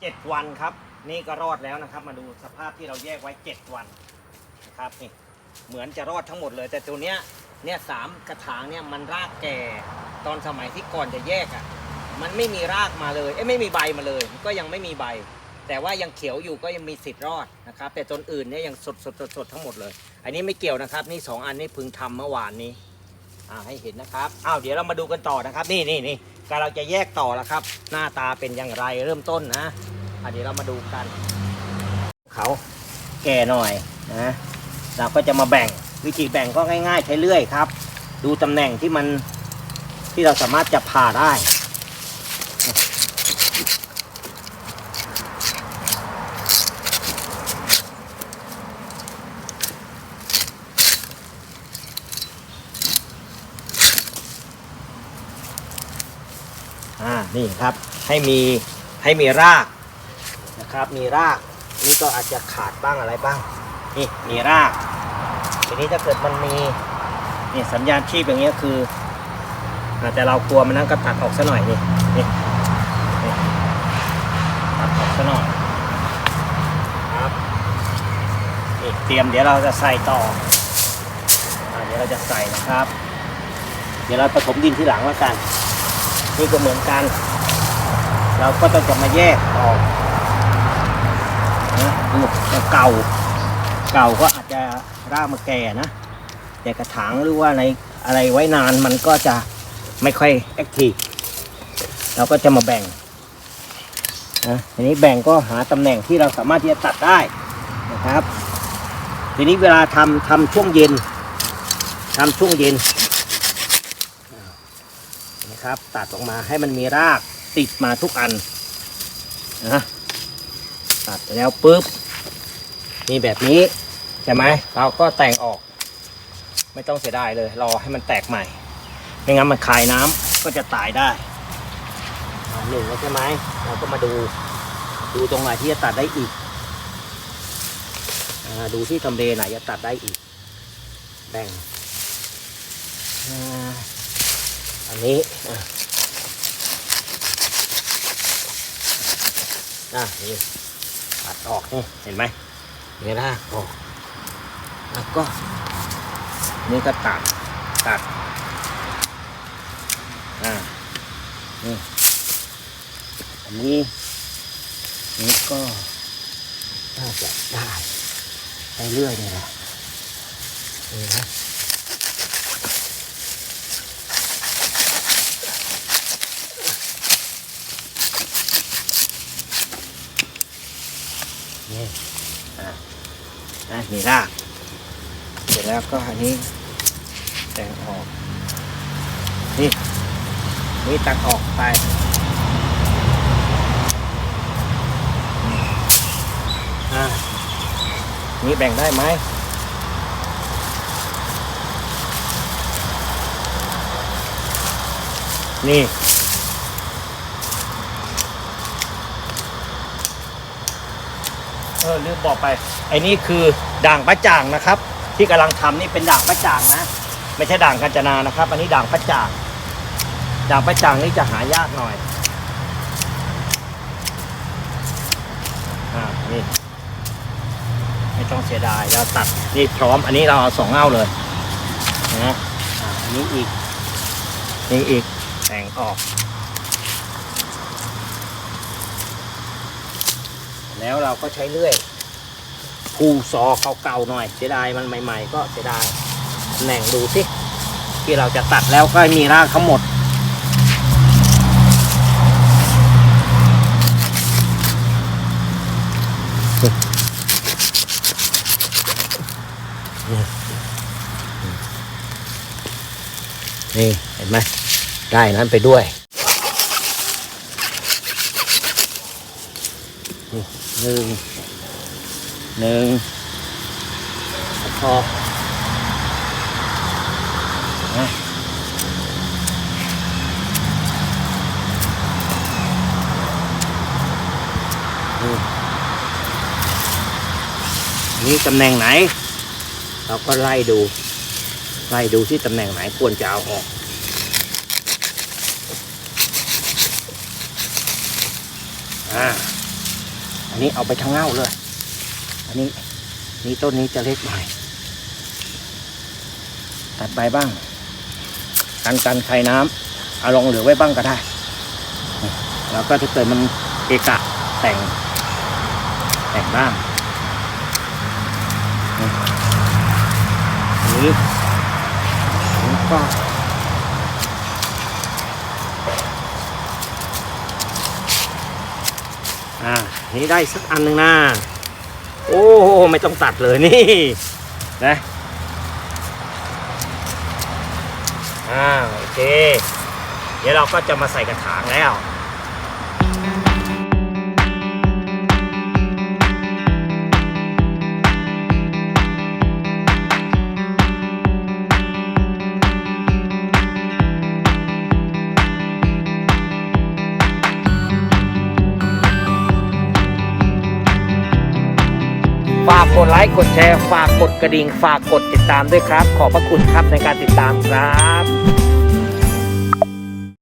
เจ็ดวันครับ นี่ก็รอดแล้วนะครับ มาดูสภาพที่เราแยกไว้เจ็ดวันนะครับนี่เหมือนจะรอดทั้งหมดเลย แต่ตัวเนี้ยเนี่ยสามกระถางเนี่ยมันรากแก่ตอนสมัยที่ก่อนจะแยกอะมันไม่มีรากมาเลยเอ้ยไม่มีใบมาเลย ก็ยังไม่มีใบ แต่ว่ายังเขียวอยู่ก็ยังมีสิทธิ์รอดนะครับ แต่ต้นอื่นเนี่ยยังสดสดสดสดทั้งหมดเลย อันนี้ไม่เกี่ยวนะครับ นี่สองอันนี้พึงทำเมื่อวานนี้อ่าให้เห็นนะครับอ้าวเดี๋ยวเรามาดูกันต่อนะครับ นี่นี่นี่การเราจะแยกต่อแล้วครับ หน้าตาเป็นอย่างไรเริ่มต้นนะอะเดี๋ยวเรามาดูกัน เขาแก่หน่อยนะเราก็จะมาแบ่งวิธีแบ่งก็ง่าย ๆ ใช้เลื่อยครับ ดูตำแหน่งที่มันที่เราสามารถจะผ่าได้ อ่านี่ครับให้มีให้มีรากนะครับ มีรากนี่ก็อาจจะขาดบ้างอะไรบ้าง นี่มีรากทีนี้ถ้าเกิดมันมีนี่สัญญาณชีพอย่างเงี้ยคืออาจจะเรากลัวมันนั่นก็ตัดออกซะหน่อยนี่นี่ตัดออกซะหน่อยครับนี่เตรียมเดี๋ยวเราจะใส่ต่ออเดี๋ยวเราจะใส่นะครับ เดี๋ยวเราผสมดินที่หลังแล้วกัน นี่ก็เหมือนกัน เราก็ต้องจะมาแยกออกนะเก่า เก่าก็อาจจะรากมาแก่นะ แต่กระถางหรือว่าในอะไรไว้นานมันก็จะไม่ค่อยแอคทีฟเราก็จะมาแบ่งนะทีนี้แบ่งก็หาตำแหน่งที่เราสามารถที่จะตัดได้นะครับ ทีนี้เวลาทำทำช่วงเย็นทำช่วงเย็น นะครับ ตัดออกมาให้มันมีรากติดมาทุกอันนะตัดแล้วปุ๊บมีแบบนี้ใช่ไหมเราก็แต่งออก ไม่ต้องเสียดายเลย รอให้มันแตกใหม่ ไม่งั้นมันคายน้ำก็จะตายได้อ่าหนึ่งแล้วใช่ไหมเราก็มาดู ดูตรงไหนที่จะตัดได้อีกอาดูที่ทำเลไหนจะตัดได้อีก แบ่ง อันนี้อะอะนี่ตัดออกนี่เห็นไหมเนี่รากออกแล้วก็นี่ก็ตัดตัดอ่านี่อันนี้นี่ก็น่าจะได้ไปเรื่อยนี่แหละนี่นะ นี่อะนะมีรากเสร็จแล้วก็อันนี้แต่งออก นี่ นี่ตัดออกไปอะนี่แบ่งได้ไหมนี่ เออลืมบอกไป ไอ้นี่คือด่างประจ่างนะครับ ที่กำลังทำนี่เป็นด่างประจ่างนะ ไม่ใช่ด่างกัญจนานะครับ อันนี้ด่างประจ่าง ด่างประจ่างนี่จะหายากหน่อยอ่านี่ไม่ต้องเสียดายเราตัดนี่พร้อม อันนี้เราเอาสองเง่าเลยนะอ่าอันนี้อีกนี่อีกแต่งออก แล้วเราก็ใช้เลื่อยคูซอเก่าๆหน่อยเสียดายมันใหม่ ๆ ก็เสียดายแหน่งดูสิที่เราจะตัดแล้วก็มีรากทั้งหมด นี่เห็นไหมได้นั้นไปด้วย หนึ่งหนึ่งพอนะนี่นี่ตำแหน่งไหน เราก็ไล่ดู ไล่ดูที่ตำแหน่งไหนควรจะเอาออกอ่า อันนี้เอาไปทั้งเง่าเลย อันนี้นี่ต้นนี้จะเล็กหน่อย ตัดใบบ้าง กันกันไข่น้ำเอาลงเหลือไว้บ้างก็ได้ แล้วก็ถ้าเกิดมันเกะกะแต่ง แต่งบ้างนี่อันนี้อันนี้ก็อ่า นี่ได้สักอันหนึ่งนะโอ้โหไม่ต้องตัดเลยนี่นะอ่าโอเค เดี๋ยวเราก็จะมาใส่กระถางแล้ว ดไลค์กดแชร์ฝากกดกระดิ่งฝากกดติดตามด้วยครับ ขอบพระคุณครับในการติดตามครับ